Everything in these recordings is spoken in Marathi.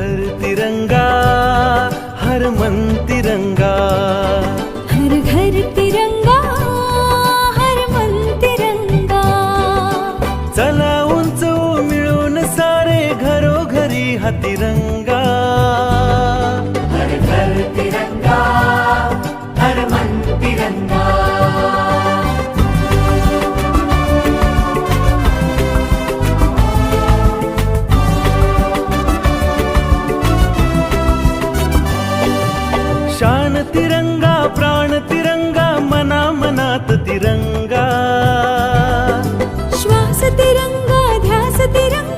तिरंगा हर मन तिरंगा। हर घर तिरंगा हर मन तिरंगा। चला उंच मिळून सारे घरोघरी हा तिरंगा। तिरंगा प्राण तिरंगा मना मनात तिरंगा. श्वास तिरंगा ध्यास तिरंगा.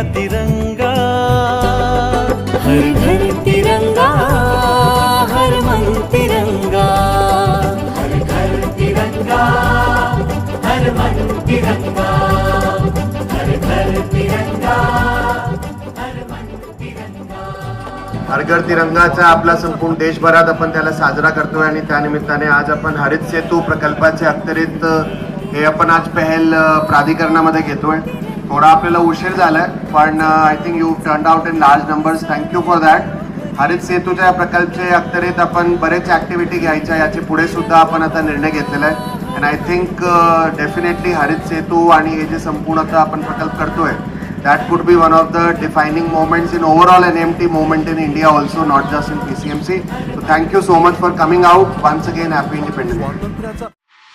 हा तिरंगा हर घर तिरंगा हर मन तिरंगा हरघर तिरंगाचा आपला संपूर्ण देशभरात आपण त्याला साजरा करतोय आणि त्यानिमित्ताने आज आपण हरित सेतू प्रकल्पाचे अखत्यारीत अ, हे आपण आज पहल प्राधिकरणामध्ये घेतोय. थोडा आपल्याला उशीर झालाय पण I think you turn out in large numbers thank you for that हरित सेतूच्या या प्रकल्पचे अखत्यारीत आपण बरेच ऍक्टिव्हिटी घ्यायच्या याचे पुढे सुद्धा आपण आता निर्णय घेतलेला आहे. अँड आय थिंक डेफिनेटली हरित सेतू आणि हे जे संपूर्ण आता आपण प्रकल्प करतोय that could be one of the defining moments in overall N M T NMT in India also not just in P C M C so thank you so much for coming out once again happy independence